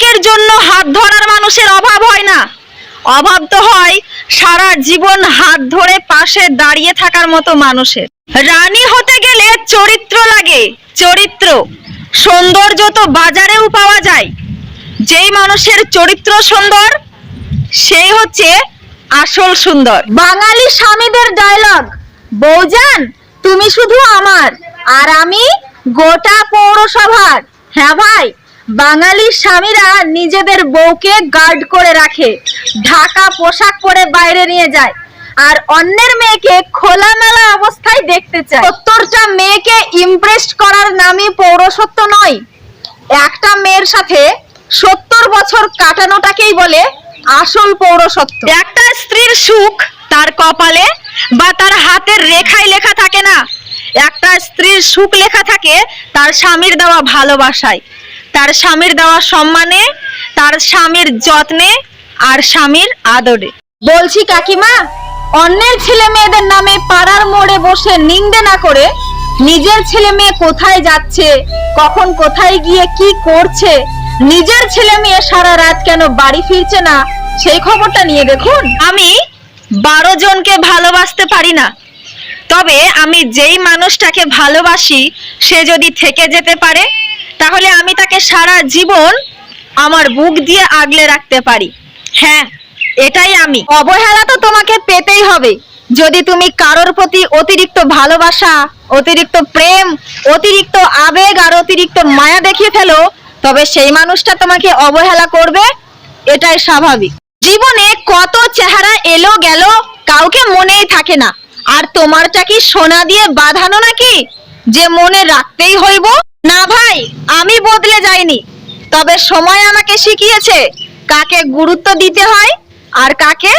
ক্ষণিকের জন্য হাত ধরার মানুষের অভাব হয় না। অভাব তো হয় সারা জীবন হাত ধরে পাশে দাঁড়িয়ে থাকার মতো মানুষের। রানী হতে গেলে চরিত্র লাগে, চরিত্র। সৌন্দর্য তো বাজারেও পাওয়া যায়। যেই মানুষের চরিত্র সুন্দর, সেই হচ্ছে আসল সুন্দর। বাঙালি স্বামীদের ডায়লগ বৌজান তুমি শুধু আমার, আর আমি গোটা পৌরসভার। হ্যাঁ ভাই বাঙালি স্বামীরা নিজেদের বউকে গার্ড করে রাখে, ঢাকা পোশাক পরে বাইরে নিয়ে যায়, আর অন্যের মেয়েকে খোলামেলা অবস্থায় দেখতে চায়। সত্তরটা মেয়েকে ইমপ্রেস করার নামই পৌরসত্ব নয়। একটা মেয়ের সাথে সত্তর বছর কাটানোটাকেই বলে আসল পৌরসত্ব। একটা স্ত্রীর সুখ তার কপালে বা তার হাতের রেখায় লেখা থাকে না। একটা স্ত্রীর সুখ লেখা থাকে তার স্বামীর দেওয়া ভালোবাসায়। তার স্বামীর দেওয়া সম্মানে, তার স্বামীর যত্নে আর স্বামীর আদরে। বলছি কাকিমা, অন্যের ছেলে মেয়েদের নামে পাড়ার মোড়ে বসে নিন্দে না করে নিজের ছেলে মেয়ে কোথায় যাচ্ছে, কখন কোথায় গিয়ে কি করছে, নিজের ছেলে মেয়ে সারা রাত কেন বাড়ি ফিরছে না, সেই খবরটা নিয়ে দেখুন। আমি বারো জনকে ভালোবাসতে পারি না, তবে আমি যেই মানুষটাকে ভালোবাসি, সে যদি থেকে যেতে পারে তাহলে আমি তাকে সারা জীবন আমার বুক দিয়ে আগলে রাখতে পারি। হ্যাঁ এটাই আমি। অবহেলা তো তোমাকে পেতেই হবে। যদি তুমি কারোর প্রতি অতিরিক্ত ভালোবাসা, অতিরিক্ত প্রেম, অতিরিক্ত আবেগ আর অতিরিক্ত মায়া দেখিয়ে ফেলো, তবে সেই মানুষটা তোমাকে অবহেলা করবে, এটাই স্বাভাবিক। জীবনে কত চেহারা এলো গেল কাউকে মনেই থাকে না। আর তোমারটা কি সোনা দিয়ে বাঁধানো নাকি? যে মনে রাখতেই হইব? না ভাই, আমি বদলে যাইনি। তবে সময় আমাকে শিখিয়েছে কাকে গুরুত্ব দিতে হয় আর কাকে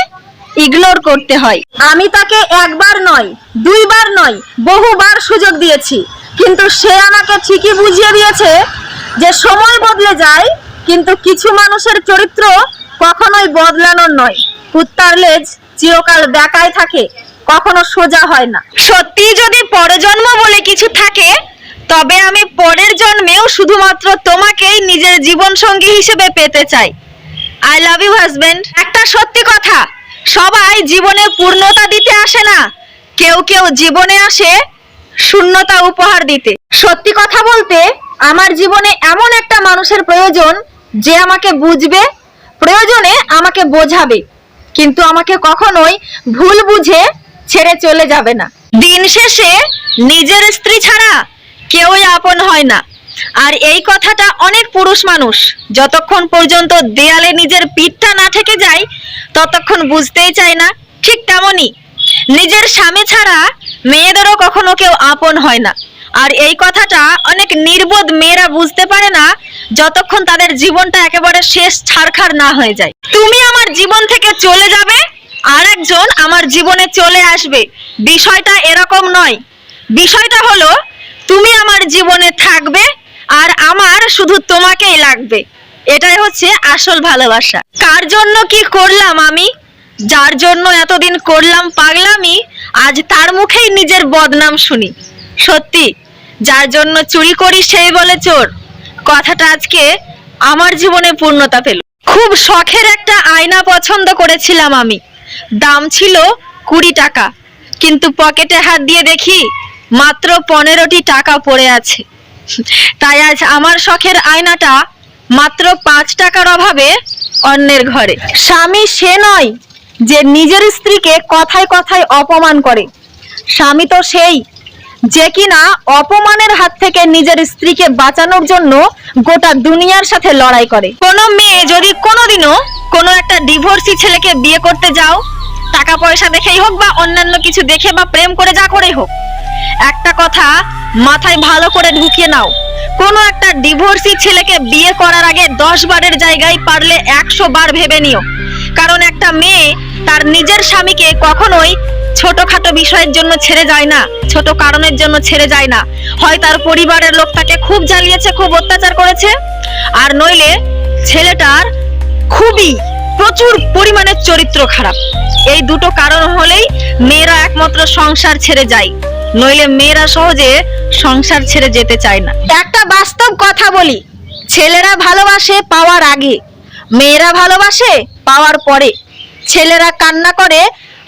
ইগনোর করতে হয়। আমি তাকে একবার নয়, দুইবার নয়, বহুবার সুযোগ দিয়েছি। কিন্তু সে আমাকে ঠিকই বুঝিয়ে দিয়েছে যে সময় বদলে যায়, কিন্তু কিছু মানুষের চরিত্র কখনোই বদলানোর নয়। কুত্তার লেজ চিরকাল বেকায় থাকে, কখনো সোজা হয় না। সত্যি যদি পরজন্ম বলে কিছু থাকে তবে আমি পরের জন্মেও শুধুমাত্র তোমাকেই নিজের জীবন সঙ্গী হিসেবে পেতে চাই। আই লাভ ইউ হাজবেন্ড একটা সত্যি কথা, সবাই জীবনে পূর্ণতা দিতে আসে না। কেউ কেউ জীবনে আসে শূন্যতা উপহার দিতে। সত্যি কথা বলতে, আমার জীবনে এমন একটা মানুষের প্রয়োজন যে আমাকে বুঝবে, প্রয়োজনে আমাকে বোঝাবে, কিন্তু আমাকে কখনোই ভুল বুঝে ছেড়ে চলে যাবে না। দিন শেষে নিজের স্ত্রী ছাড়া কেউই আপন হয় না। আর এই কথাটা অনেক পুরুষ মানুষ, যতক্ষণ পর্যন্ত দেয়ালে নিজের পিঠটা না থেকে যায়, ততক্ষণ বুঝতেই চায় না, ঠিক তেমনই। নিজের স্বামী ছাড়া মেয়েদেরও কখনো কেউ আপন হয় না। আর এই কথাটা অনেক নির্বোধ মেয়েরা বুঝতে পারে না, যতক্ষণ তাদের জীবনটা একেবারে শেষ ছাড়খাড় না হয়ে যায়। তুমি আমার জীবন থেকে চলে যাবে আর একজন আমার জীবনে চলে আসবে। বিষয়টা এরকম নয়। বিষয়টা হলো তুমি আমার জীবনে থাকবে আর আমার শুধু তোমাকেই লাগবে। এটাই হচ্ছে আসল ভালোবাসা। কার জন্য কি করলাম আমি? যার জন্য এতদিন করলাম পাগলামি, আজ তার মুখেই নিজের বদনাম শুনি। সত্যি, যার জন্য চুরি করি সেই বলে চোর। কথাটা আজকে আমার জীবনে পূর্ণতা পেল। খুব শখের একটা আয়না পছন্দ করেছিলাম আমি। দাম ছিল কুড়ি টাকা। কিন্তু পকেটে হাত দিয়ে দেখি মাত্র পনেরোটি টাকা পড়ে আছে। তাই আজ আমার শখের আয়নাটা মাত্র পাঁচ টাকার অভাবে অন্যের ঘরে। স্বামী সে নয় যে নিজের স্ত্রীকে কথায় কথায় অপমান করে। স্বামী তো সেই যে কিনা অপমানের হাত থেকে নিজের স্ত্রীকে বাঁচানোর জন্য গোটা দুনিয়ার সাথে লড়াই করে। কোনো মেয়ে যদি কোনোদিনও কোনো একটা ডিভোর্সি ছেলেকে বিয়ে করতে যাও, টাকা পয়সা দেখেই হোক বা অন্যান্য কিছু দেখে বা প্রেম করে যা করেই হোক একটা কথা মাথায় ভালো করে ঢুকিয়ে নাও। কোনো একটা ডিভোর্সি ছেলেকে বিয়ে করার আগে দশ বারের জায়গায় পারলে একশো বার ভেবে নিও। কারণ একটা মেয়ে তার নিজের স্বামীকে কখনোই ছোটখাটো বিষয়ের জন্য ছেড়ে যায় না, ছোট কারণের জন্য ছেড়ে যায় না। হয় তার পরিবারের লোক তাকে খুব জ্বালিয়েছে, খুব অত্যাচার করেছে, আর নইলে ছেলেটার খুবই প্রচুর পরিমাণে চরিত্র খারাপ। এই দুটো কারণ হলেই মেয়েরা একমাত্র সংসার ছেড়ে যায়। নইলে মেয়েরা সহজে সংসার ছেড়ে যেতে চায় না। একটা বাস্তব কথা বলি ছেলেরা ভালোবাসে পাওয়ার আগে মেয়েরা ভালোবাসে পাওয়ার পরে। ছেলেরা কান্না করে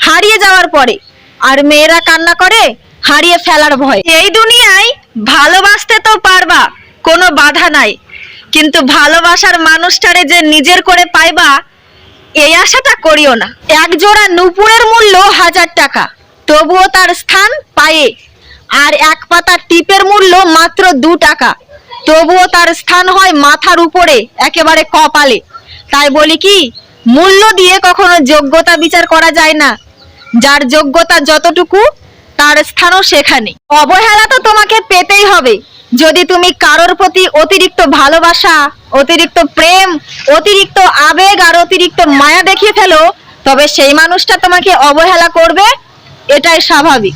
হারিয়ে যাওয়ার পরে আর মেয়েরা কান্না করে হারিয়ে ফেলার ভয়। এই দুনিয়ায় ভালোবাসতে তো পারবা কোনো বাধা নাই। কিন্তু ভালোবাসার মানুষটারে যে নিজের করে পাইবা এই আশাটা করিও না। এক জোড়া নুপুরের মূল্য হাজার টাকা। তবুও তার স্থান পায়ে। আর এক পাতা টিপের মূল্য মাত্র দু টাকা। তবুও তার স্থান হয় মাথার উপরে, একেবারে কপালে। তাই বলি কি, মূল্য দিয়ে কখনো যোগ্যতা বিচার করা যায় না। যার যোগ্যতা যতটুকু, তার স্থানও সেখানে। অবহেলা তো তোমাকে পেতেই হবে। যদি তুমি কারোর প্রতি অতিরিক্ত ভালোবাসা, অতিরিক্ত প্রেম, অতিরিক্ত আবেগ আর অতিরিক্ত মায়া দেখিয়ে ফেলো, তবে সেই মানুষটা তোমাকে অবহেলা করবে এটাই স্বাভাবিক।